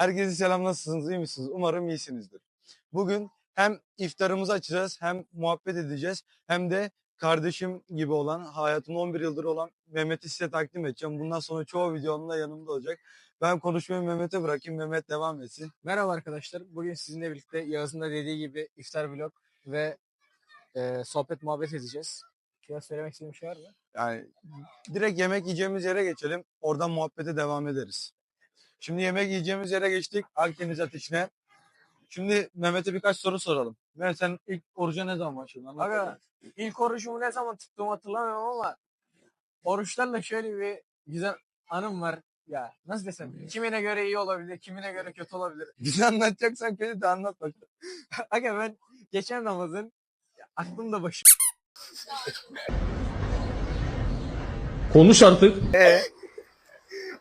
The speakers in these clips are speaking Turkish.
Herkese selam nasılsınız iyi misiniz? Umarım iyisinizdir. Bugün hem iftarımızı açacağız hem muhabbet edeceğiz hem de kardeşim gibi olan hayatımda 11 yıldır olan Mehmet'i size takdim edeceğim. Bundan sonra çoğu videomda yanımda olacak. Ben konuşmayı Mehmet'e bırakayım. Mehmet devam etsin. Merhaba arkadaşlar. Bugün sizinle birlikte Yağız'ın da dediği gibi iftar vlog ve e, sohbet muhabbet edeceğiz. Şöyle söylemek istediğim şey var mı? Yani direkt yemek yiyeceğimiz yere geçelim. Oradan muhabbete devam ederiz. Şimdi yemek yiyeceğimiz yere geçtik. Akdeniz ateşine. Şimdi Mehmet'e birkaç soru soralım. Mehmet sen ilk oruca ne zaman başladın? Bakalım. ilk orucumu ne zaman tuttuğumu hatırlamıyorum ama oruçlarla şöyle bir güzel anım var. Ya nasıl desem kimine göre iyi olabilir, kimine göre kötü olabilir. Bize anlatacaksan kötü de anlat bakalım. Aga ben geçen Ramazan ya aklımda başım Konuş artık. Ee,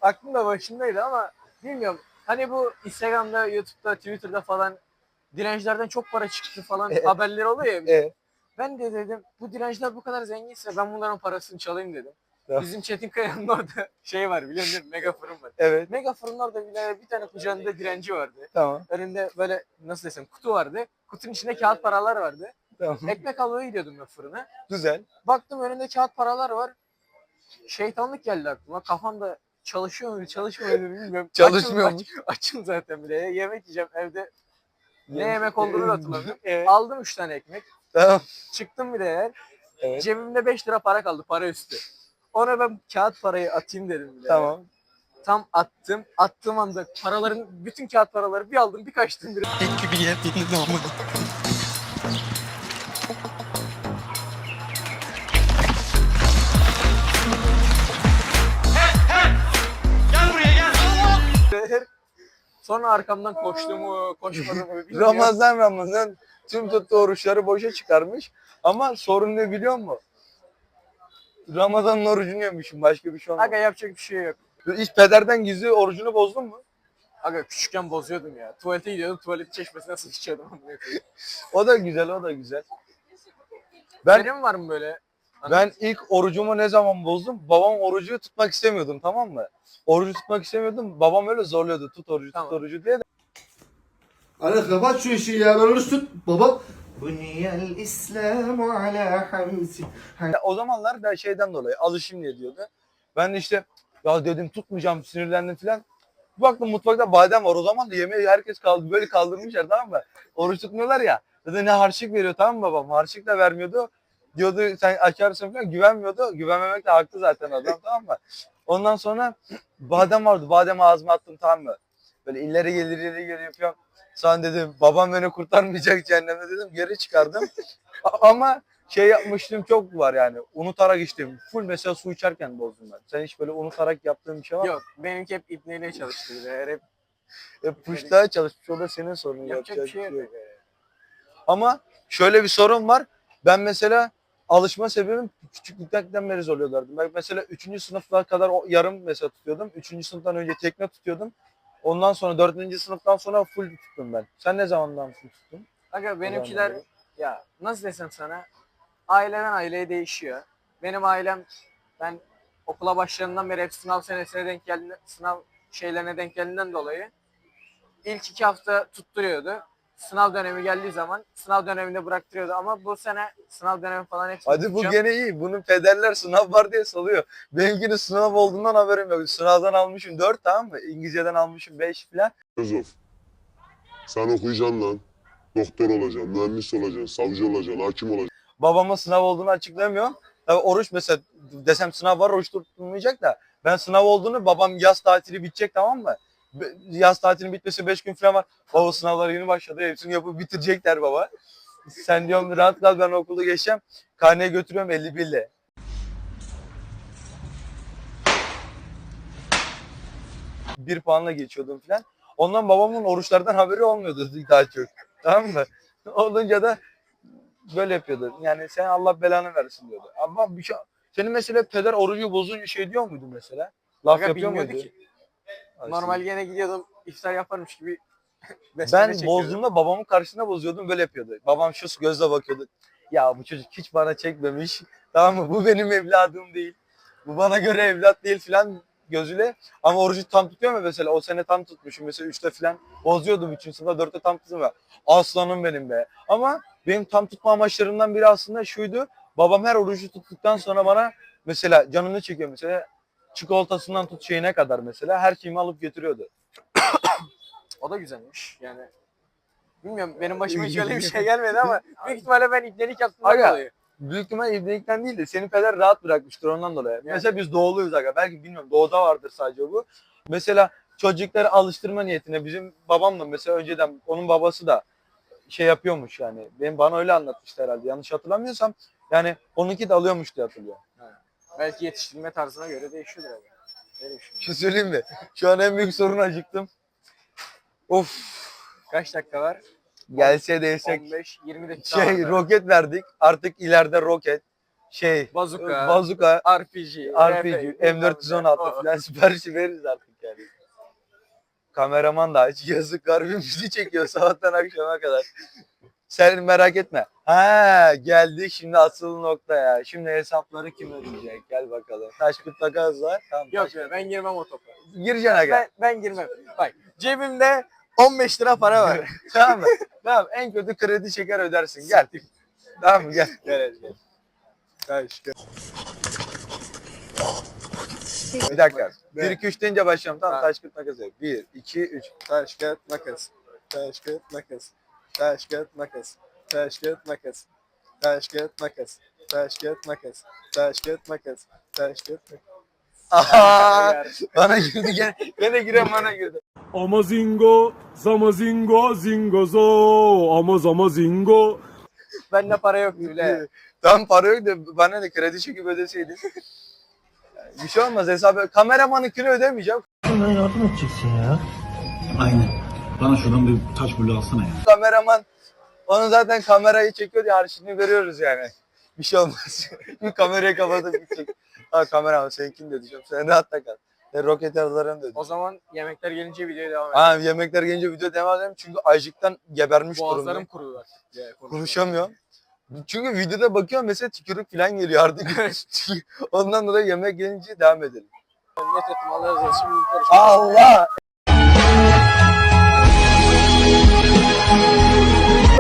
aklımda başındaydı ama bilmiyorum. Hani bu Instagram'da, YouTube'da, Twitter'da falan direncilerden çok para çıktı falan E, haberleri oluyor ya. e, Ben de dedim bu direnciler bu kadar zenginse ben bunların parasını çalayım dedim. Tamam. Bizim Çetinkaya'nın orada şey var biliyor musun? Mega fırın var. evet Mega fırının orada bir, bir tane kucağında direnci vardı. tamam Önünde böyle nasıl desem kutu vardı. Kutunun içinde kağıt paralar vardı. tamam Ekmek almaya gidiyordum ben fırına. güzel. Baktım önünde kağıt paralar var. Şeytanlık geldi aklıma. Kafamda çalışıyor muydu çalışmıyor muydu bilmiyorum. Çalışmıyor açım, mu? aç- açım zaten bile. Yemek yiyeceğim evde. Ne yemek olduğunu da hatırlamıyorum. Evet. Aldım 3 tane ekmek. Tamam. Çıktım bir de yer. Evet. Cebimde 5 lira para kaldı para üstü. Ona ben kağıt parayı atayım dedim bir de. Tamam. Tam attım. Attığım anda paraların bütün kağıt paraları bir aldım bir kaçtım bir. Sonra arkamdan koştu mu, koşmadı mı bilmiyorum. Ramazan Ramazan tüm tuttuğu oruçları boşa çıkarmış. Ama sorun ne biliyor musun? Ramazan'ın orucunu yemişim. Başka bir şey olmadı. Aga yapacak bir şey yok. Hiç pederden gizli orucunu bozdun mu? Aga küçükken bozuyordum ya. Tuvalete gidiyordum, tuvalet çeşmesine sıçıyordum. O da güzel, o da güzel. Ben Senin var mı böyle? Ben ilk orucumu ne zaman bozdum? Babam orucu tutmak istemiyordum tamam mı? Orucu tutmak istemiyordum. Babam öyle zorluyordu. Tut orucu, Tamam. tut orucu diye de. Hadi kapat şu işi ya ben oruç tut baba. Buniyel İslamu ala hamsi. O zamanlar ben şeyden dolayı alışayım diye diyordu. Ben de işte ya dedim tutmayacağım sinirlendim filan. Bir baktım mutfakta badem var. O zaman da yemeği herkes kaldı böyle kaldırmışlar tamam mı? Oruç tutmuyorlar ya. Dedi ne harçlık veriyor tamam mı babam? Harçlık da vermiyordu. Diyordu sen açarsın falan güvenmiyordu. Güvenmemek de haklı zaten adam tamam mı? Ondan sonra badem vardı. Badem ağzıma attım tamam mı? Böyle ileri gelir ileri geri yapıyorum. Sonra dedim babam beni kurtarmayacak cehennemde dedim. Geri çıkardım. Ama şey yapmıştım çok var yani. Unutarak içtim. Full mesela su içerken bozdum ben. Sen hiç böyle unutarak yaptığın bir şey var mı? Yok benimki hep ibneyle çalıştı. Her Hep E, puştaya çalışmış. O da senin sorunun. yapacak bir şey yok. Ama şöyle bir sorun var. Ben mesela alışma sebebim küçüklükten beri zorluyorlardı. Ben mesela 3. sınıflar kadar o- yarım mesela tutuyordum. 3. sınıftan önce tekne tutuyordum. Ondan sonra 4. sınıftan sonra full tuttum ben. Sen ne zamandan full tuttun? Aga benimkiler ya nasıl desem sana aileden aileye değişiyor. Benim ailem ben okula başladığından beri hep sınav senesine denk geldi, sınav şeylerine denk geldiğinden dolayı ilk iki hafta tutturuyordu. Sınav dönemi geldiği zaman sınav döneminde bıraktırıyordu ama bu sene sınav dönemi falan hepsini Hadi bu tutacağım. gene iyi. Bunun pederler sınav var diye salıyor. Benimkinin sınav olduğundan haberim yok. Sınavdan almışım 4 tamam mı? İngilizceden almışım 5 falan. Filozof. Sen okuyacaksın lan. Doktor olacaksın, mühendis olacaksın, savcı olacaksın, hakim olacaksın. Babama sınav olduğunu açıklamıyor. Tabii oruç mesela desem sınav var oruç tutulmayacak da ben sınav olduğunu babam yaz tatili bitecek tamam mı? Yaz tatilinin bitmesi 5 gün falan var. Baba sınavlar yeni başladı. Hepsini yapıp bitirecekler baba. Sen diyorum rahat kal ben okulda geçeceğim. Karneye götürüyorum 51 ile. Bir puanla geçiyordum falan. Ondan babamın oruçlardan haberi olmuyordu daha çok. Tamam mı? Olunca da böyle yapıyordu. Yani sen Allah belanı versin diyordu. Ama bir şey, senin mesela peder orucu bozunca şey diyor muydu mesela? Laf Aga yapıyor muydu? ki. Ay, Normal gene gidiyordum iftar yaparmış gibi Ben çekiyordum. bozduğumda babamın karşısında bozuyordum böyle yapıyordu. Babam şu gözle bakıyordu. Ya bu çocuk hiç bana çekmemiş. Tamam mı? Bu benim evladım değil. Bu bana göre evlat değil filan gözüyle. Ama orucu tam tutuyor mu mesela? O sene tam tutmuşum. Mesela 3'te falan bozuyordum 3. sınıfta 4'te tam tuttum. ya. Aslanım benim be. Ama benim tam tutma amaçlarımdan biri aslında şuydu. Babam her orucu tuttuktan sonra bana mesela canını çekiyor mesela çikolatasından tut şeyine kadar mesela her şeyimi alıp götürüyordu. O da güzelmiş. Yani bilmiyorum benim başıma hiç öyle bir şey gelmedi ama büyük ihtimalle ben ibnelik yaptığımdan Aga, dolayı. Büyük ihtimal ibnelikten değil de senin peder rahat bırakmıştır ondan dolayı. Mesela biz doğuluyuz aga. Belki bilmiyorum doğuda vardır sadece bu. Mesela çocukları alıştırma niyetine bizim babam da mesela önceden onun babası da şey yapıyormuş yani. Benim bana öyle anlatmıştı herhalde. Yanlış hatırlamıyorsam yani onunki de alıyormuş diye hatırlıyorum. Belki yetiştirme tarzına göre değişiyordur abi. Öyle Bir düşünüyorum. şey söyleyeyim mi? Şu an en büyük sorun acıktım. Of. Kaç dakika var? Gelse değsek. 15 20 dakika Şey var. roket verdik. Artık ileride roket. Şey. Bazuka. Bazuka. RPG, RPG, M416 falan siparişi veririz artık yani. Kameraman da aç. Yazık garbim bizi çekiyor sabahtan akşama kadar. Sen merak etme. Ha geldik şimdi asıl nokta ya. Şimdi hesapları kim ödeyecek? Gel bakalım. Taş kıt takas var. Tamam. Yok taş- be, ben girmem o topa. Gireceksin aga. Ben, ben girmem. Bak cebimde 15 lira para var. tamam mı? Tamam en kötü kredi çeker ödersin. Gel. tamam mı? Gel. gel gel. Taş, gel. Bir dakika. Ben- 1 2 3 deyince başlayalım. Tamam. Ha. Taş kıt takas yok. 1 2 3. Taş kağıt makas. Taş kağıt makas. Taş kağıt makas. Taş kağıt makas. Taş kağıt makas. Taş kağıt makas. Taş kağıt makas. Taş kağıt makas. Aha! bana girdi gene. Gene giren bana girdi. Ama zingo, zamazingo, zingozo, ama zama zingo. Bende para yok bile. Tam para yok da bana da kredi çekip ödeseydin. bir şey olmaz hesabı. Kameramanınkini ödemeyeceğim. Aynen. Bana şuradan bir taş bulu alsana ya. Kameraman onu zaten kamerayı çekiyor diye harçlığını veriyoruz yani. Bir şey olmaz. bir kamerayı kapatıp gidecek. Ha kameraman seninkini de ödeyeceğim. Sen rahatta kal. Ben roket aralarını da O zaman yemekler gelince videoya devam edelim. Ha yemekler gelince video devam edelim çünkü açlıktan gebermiş Boğazlarım bak. Ya, konuşma. Konuşamıyorum. Çünkü videoda bakıyorum mesela tükürük falan geliyor artık. Ondan dolayı yemek gelince devam edelim. Net ettim. Allah!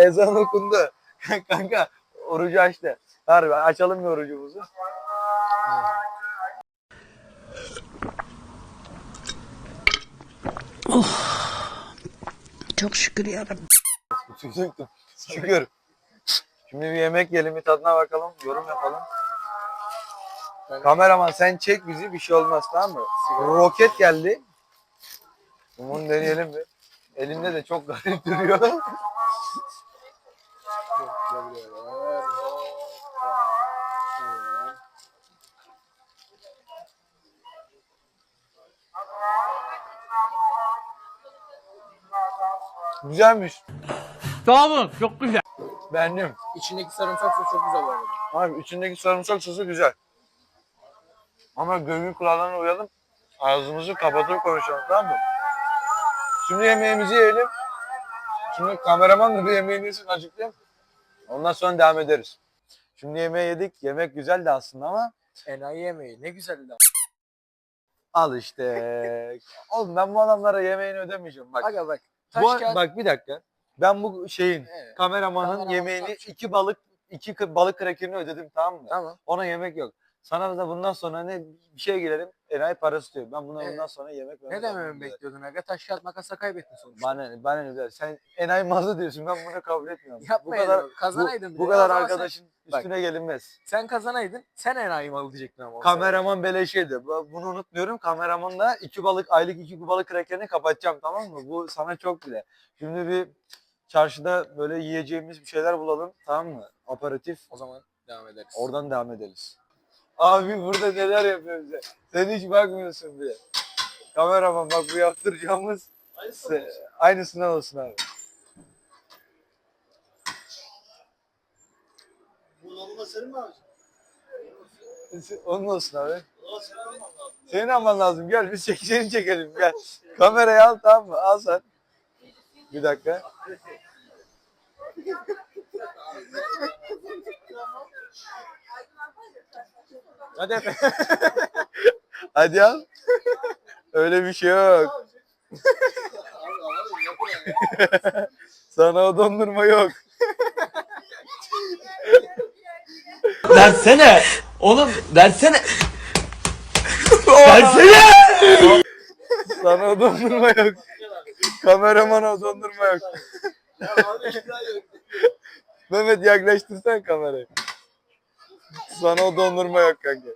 Ezan okundu. Kanka orucu açtı. Harbi açalım mı orucumuzu? Çok şükür yarabbim. Şükür. Şükür. Şimdi bir yemek yiyelim bir tadına bakalım. Yorum yapalım. Ben- Kameraman sen çek bizi bir şey olmaz tamam mı? Roket geldi. Bunu deneyelim bir. Elinde de çok garip duruyor. Güzelmiş. Sağ olun, çok güzel. Beğendim. İçindeki sarımsak sosu çok güzel bu arada. Abi içindeki sarımsak sosu güzel. Ama gönül kurallarına uyalım. Ağzımızı kapatıp konuşalım tamam mı? Şimdi yemeğimizi yiyelim. Şimdi kameraman da bir yemeğini yesin acıklayayım. Ondan sonra devam ederiz. Şimdi yemeği yedik. Yemek güzeldi aslında ama Enayi yemeği ne güzeldi. al işte. Oğlum ben bu adamlara yemeğini ödemeyeceğim. Bak, Aga bak. Taş bu, kağıt. bak bir dakika. Ben bu şeyin Evet. kameramanın Kameraman yemeğini bak. iki balık iki kı- balık krakerini ödedim tamam mı? Tamam. Ona yemek yok. Sana da bundan sonra ne bir şey girelim enayi parası diyor. Ben buna Evet. bundan sonra yemek Ne dememi bekliyordun aga? Taş kağıt makasla kaybettin sonuçta. Bana ne, bana ne der. Sen enayi mazı diyorsun. Ben bunu kabul etmiyorum. bu Yapmayaydın. kadar Kazanaydın. bu, bile. bu O kadar zaman arkadaşın Bak. üstüne gelinmez. Sen, sen kazanaydın. Sen enayi malı diyecektin ama. o Kameraman beleşeydi. Bu- Bunu unutmuyorum. Kameramanla iki balık aylık iki balık krakerini kapatacağım tamam mı? Bu sana çok bile. Şimdi bir çarşıda böyle yiyeceğimiz bir şeyler bulalım tamam mı? Aparatif. O zaman devam ederiz. Oradan devam ederiz. Abi burada neler yapıyor bize? Sen hiç bakmıyorsun bile. Kameraman bak bu yaptıracağımız aynısından olsun abi. Onun olsun abi. Senin alman lazım. Gel biz çek, seni çekelim. Gel. Kamerayı al tamam mı? Al sen. Bir dakika. Hadi Efe. Hadi al. Öyle bir şey yok. Sana o dondurma yok. Versene. Oğlum versene. versene. Sana o dondurma yok. Kameramana o dondurma yok. Mehmet yaklaştırsan kamerayı. Sana o dondurma yok kanka.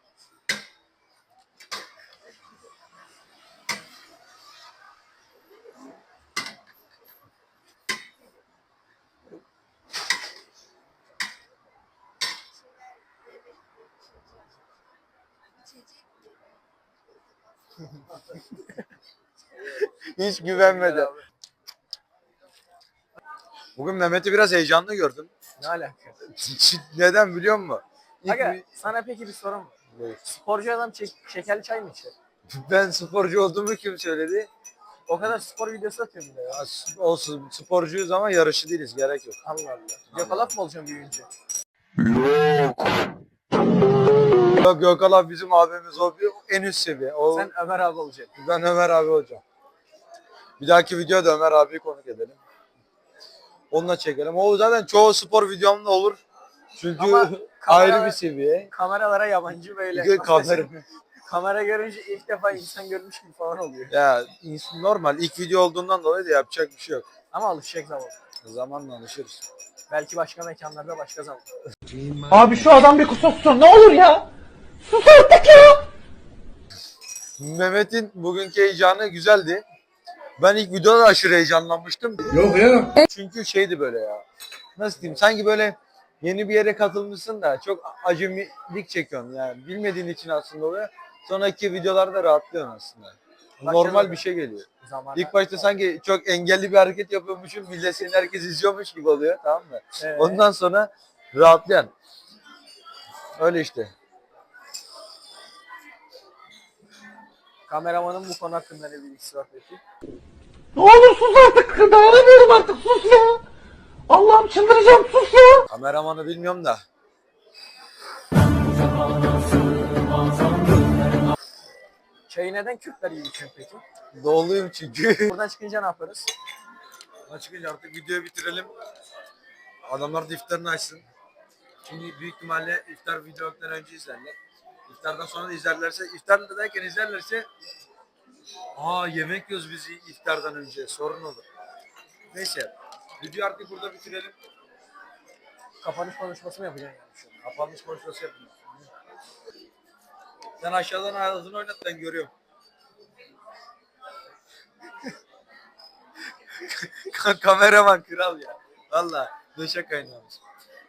Hiç güvenmedi. Bugün Mehmet'i biraz heyecanlı gördüm. Ne alaka? Neden biliyor musun? Aga bir- sana peki bir sorum var. Buyur. Sporcu adam çek- şekerli çay mı içer? Ben sporcu olduğumu kim söyledi? O kadar spor videosu atıyorum bir de ya. Olsun sporcuyuz ama yarışı değiliz gerek yok. Allah Allah. Gökalap mı olacağım büyüyünce? Yok Gökhan abi bizim abimiz o bir en üst seviye. O, Sen Ömer abi olacaksın. Ben Ömer abi olacağım. Bir dahaki videoda Ömer abiyi konuk edelim. Onunla çekelim. O zaten çoğu spor videomda olur. Çünkü Ama ayrı bir seviye. Kameralara yabancı böyle. Gö- kamera. kamera görünce ilk defa insan görmüş gibi falan oluyor. Ya ins- normal ilk video olduğundan dolayı da yapacak bir şey yok. Ama alışacak zaman. Zamanla alışırız. Belki başka mekanlarda başka zaman. Abi şu adam bir kusursun ne olur ya. Sus artık ya. Mehmet'in bugünkü heyecanı güzeldi. Ben ilk videoda da aşırı heyecanlanmıştım. Yok ya. Çünkü şeydi böyle ya. Nasıl diyeyim? Sanki böyle yeni bir yere katılmışsın da çok acemilik çekiyorsun yani. Bilmediğin için aslında oluyor. Sonraki videolarda rahatlıyorsun aslında. Normal bir şey geliyor. Zaman. İlk başta sanki çok engelli bir hareket yapıyormuşum. Millet seni herkes izliyormuş gibi oluyor. Tamam mı? Evet. Ondan sonra rahatlayan. Öyle işte. Kameramanın bu konu hakkında ne bilgisi var peki? Ne olur sus artık. Dayanamıyorum artık sus ya. Allah'ım çıldıracağım sus ya. Kameramanı bilmiyorum da. Çayı neden Kürtler iyi içiyor peki? Doğuluyum çünkü. Buradan çıkınca ne yaparız? Çıkınca artık videoyu bitirelim. Adamlar da iftarını açsın. Şimdi büyük ihtimalle iftar videodan önce izlerler. İftardan sonra da izlerlerse, iftar derken izlerlerse aa yemek yiyoruz biz iftardan önce sorun olur. Neyse videoyu artık burada bitirelim. Kapanış konuşması mı yapacaksın yani şu an? Kapanmış konuşması yapın. Sen aşağıdan ağzını oynat ben görüyorum. Ka- Kameraman kral ya. Valla döşe kaynağımız.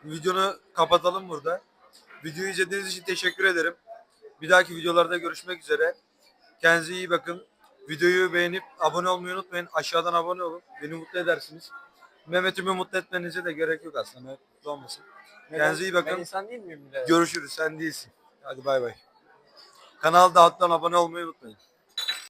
Videonu kapatalım burada. Videoyu izlediğiniz için teşekkür ederim. Bir dahaki videolarda görüşmek üzere. Kendinize iyi bakın. Videoyu beğenip abone olmayı unutmayın. Aşağıdan abone olun. Beni mutlu edersiniz. Mehmet'imi mutlu etmenize de gerek yok aslında. Mehmet mutlu olmasın. Kendinize iyi bakın. Ben insan değil miyim bir de? Görüşürüz. Sen değilsin. Hadi bay bay. Kanalda alttan abone olmayı unutmayın.